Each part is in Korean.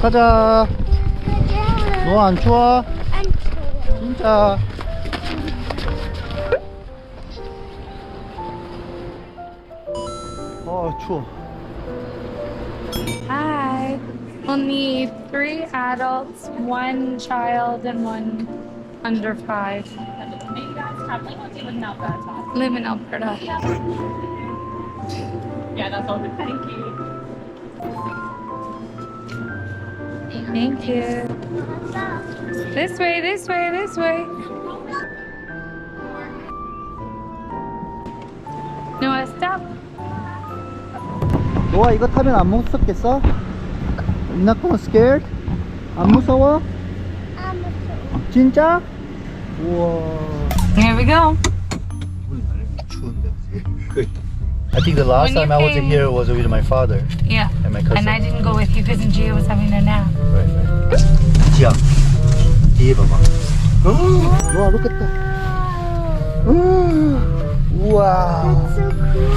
가자. 너 안 추워? 안 추워. 진짜. 어, 추워. Hi. We'll need three adults, one child, and one under five. Live in Alberta. Yeah, that's all good. Thank you. Thank you. This way, this way, this way. Noah, stop. 너아 이거 타면 안 무섭겠어? You're not gonna scared? 안 무서워? 안 무서워. 진짜? 우와. Here we go. I think the last when time I was here was with my father. Yeah. And my cousin. And I didn't go with you because Gia was having a nap. Right, right. Gia. Here, Mama. Oh, wow, look at that. Wow. That's so cool.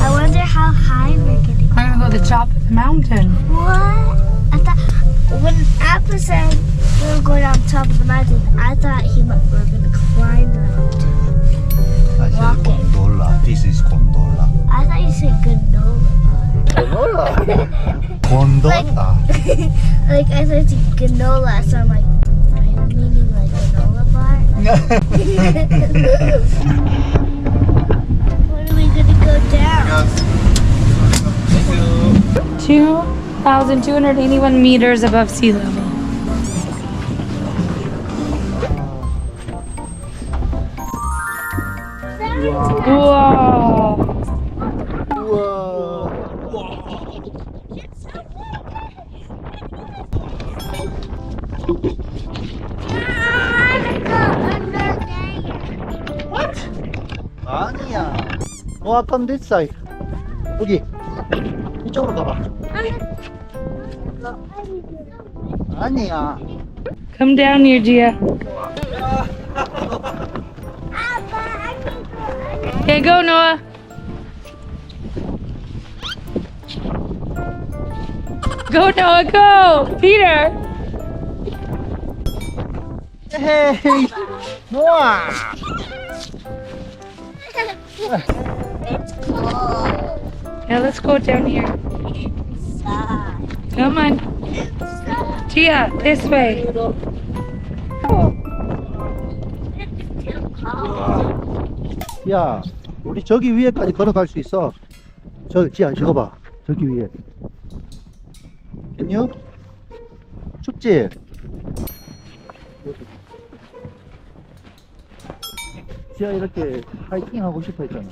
I wonder how high we're getting. I'm gonna go to the top of the mountain. What? I thought when Apple said we were going on top of the mountain, I thought he meant we were gonna climb the mountain. I said, Walking. This is I thought you said granola. Granola. Gondola. like I said, it's granola, so I'm like, are you meaning like granola bar? what are we gonna go down? Two thousand two hundred eighty-one meters above sea level. Whoa! 너 아까 this side. 여기. 이쪽으로 가봐. 아니야. Come down here, Gia. Okay, go, Noah. Go, Noah, go! Peter! 헤이. Yeah, let's go down here. Come on. Gia, this way. 야, 우리 저기 위에까지 걸어갈 수 있어. 저, 지야, 저거 봐. 저기 위에. You? 춥지? 지야, 이렇게 하이킹 하고 싶어 했잖아.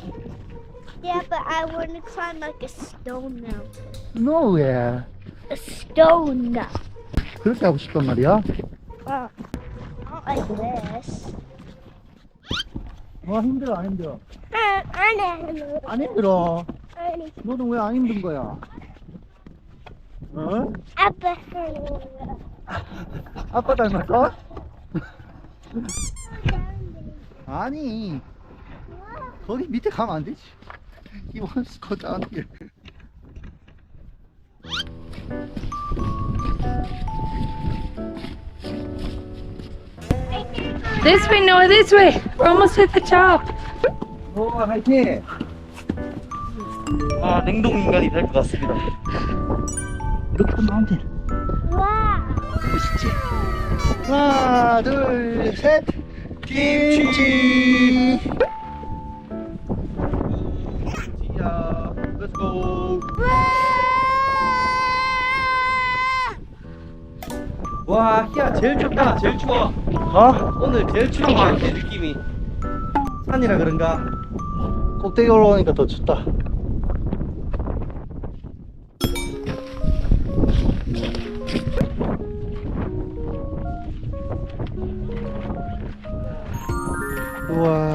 Yeah, but I want to climb like a stone mountain. Nowhere. A stone. 그렇게 하고 싶단 말이야. Not like this. 와, 힘들어, 안 힘들어? I know. 안 힘들어. I know. 너는 왜 안 힘든 거야? 어? Apple. 아빠 닮았어? 아니, 거기 밑에 가면 안 되지. He wants to go down here. This way, Noah, this way. We're almost at the top. 오, 화이팅! 아, 냉동 인간이 될 것 같습니다. Look the mountain. Wow. 멋있지? 하나, 둘, 셋. 김치. Let's go. 와, 희야 제일 춥다. 제일 추워. 어? 오늘 제일 추운 것 같아, 느낌이. 산이라 그런가? 꼭대기 올라오니까 더 춥다. 우와. 와.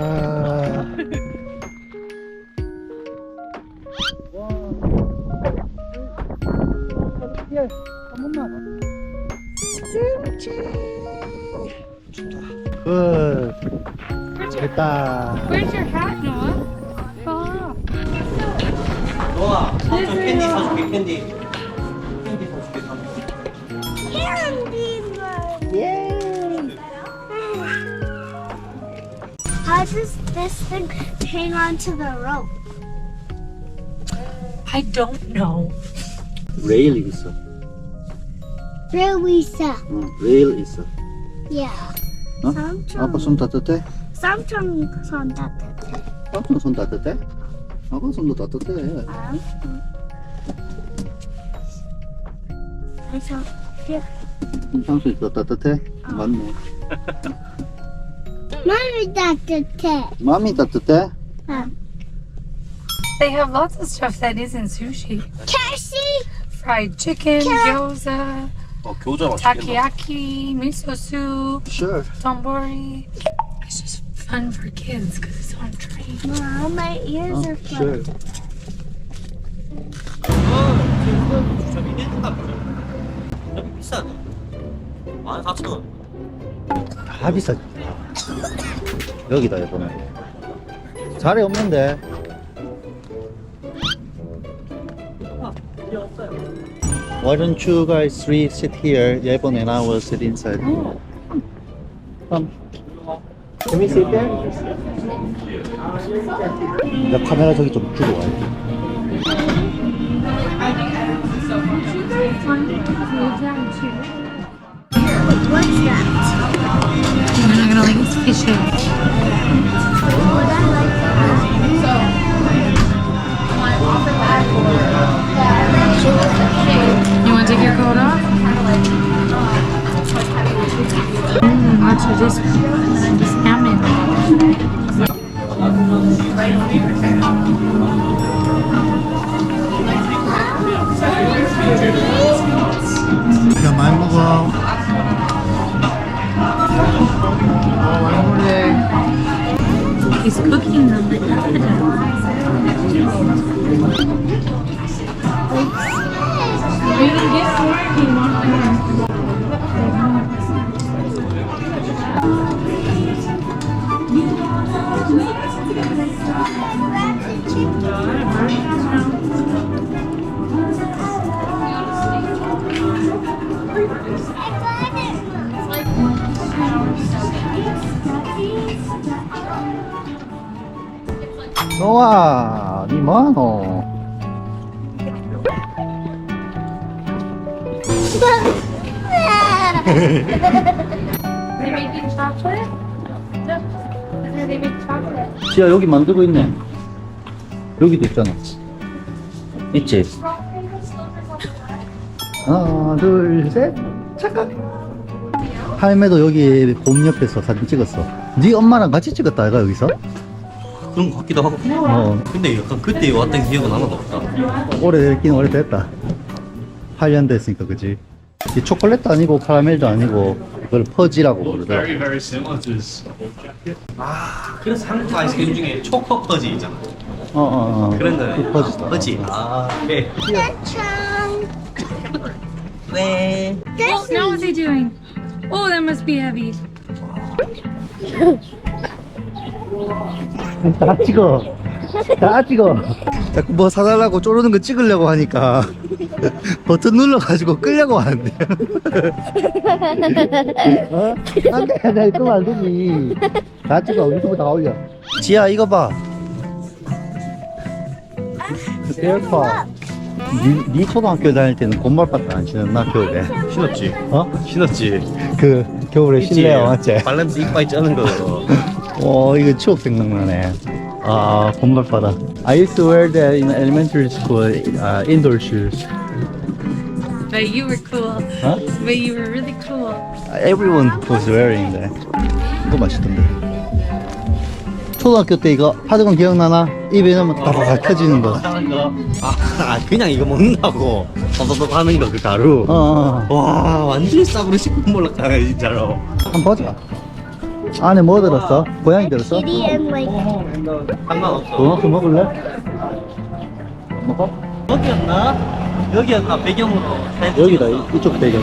예, 한 번만. 김치. 준다. 굿. 됐다. Where's your hat, Noah? 노아, 사줘 캔디 사줄게 캔디 How does this thing hang onto the rope? I don't know. 레일 있어 Really, sir? 응, 레일 있어. Yeah. 어? 삼촌. 아빠 손 따뜻해? Sometimes on that. 아빠 손 따뜻해? 아빠 손도 따뜻해. Um, I saw. Here. 상수 도 따뜻해? 맞네. Mommy, that's a cat. 마음이 따뜻해? They have lots of stuff that isn't sushi. Cassie. Fried chicken, gyoza, 어 교자 맛있겠다. takoyaki, miso soup, Sure. donbori. It's just fun for kids because it's on train. Mom, my ears 어, are sure. 주점이 있는가 보네. 여기 비싸네. 만 사천 원. 다 비싸. 여기다 이번에. 자리 없는데. Why don't you guys three sit here? 예번 and I will sit inside. Come. Can we sit there? 나 카메라 저기 좀 주고 와야지. What's that? You're not gonna like it's fishy. They making chocolate? No. They make chocolate. 지야 여기 만들고 있네. 여기도 있잖아. 있지? 하나, 둘, 셋. 잠깐. 할매도 여기 곰 옆에서 사진 찍었어. 네 엄마랑 같이 찍었다, 아이가 여기서? 그런 것 같기도 하고. 어, 근데 약간 그때 왔던 기억은 하나도 없다. 오래됐긴 오래됐다. 8년 됐으니까, 그지? 이 초콜릿도 아니고 카라멜도 아니고 이걸 퍼지라고 부르더라. very, very similar to his old jacket. 아 그래서 한국 아이스크림 중에 초코 퍼지 있잖아. 어, 어, 어. 그런 거야. 그 퍼지다. 퍼지. 아 오케이. 네. Oh, now what's he doing? Oh, that must be heavy. 다 찍어. 다 찍어. 자꾸 뭐 사달라고 쪼르는 거 찍으려고 하니까 버튼 눌러가지고 끌려고 하는데. 어? 안 돼, 나 이거 안 되지. 다 찍어, 유튜브 다 올려. 지야, 이거 봐. 배고파. 니, 니 초등학교 다닐 때는 곰발바트 안 신었나, 겨울에? 신었지. 어? 신었지. 그, 겨울에 실내화 맞지? 발냄새 이빨 쩌는 거. 어, 이거 추억 생각나네. 아, 곰발바다. I used to wear that in elementary school, uh, indoor shoes. But you were cool. Huh? But you were really cool. Everyone was wearing that. 이거 맛있던데. 초등학교 때 이거 하던 건 기억나나? 입에 넣으면 다다다 켜지는 거. 하는 거. 아, 아, 그냥 이거 먹는다고. 더더더 하는 거 그 가루. 어, 어, 어. 와 완전 싸구려 씹고 몰랐다 진짜로. 한번 보자. 안에 뭐 들었어? 고양이 들었어? And like 상관없어. 도넛 먹을래? 먹어? 여기였나? 여기였나 배경으로. 여기다, 이- 이쪽 배경.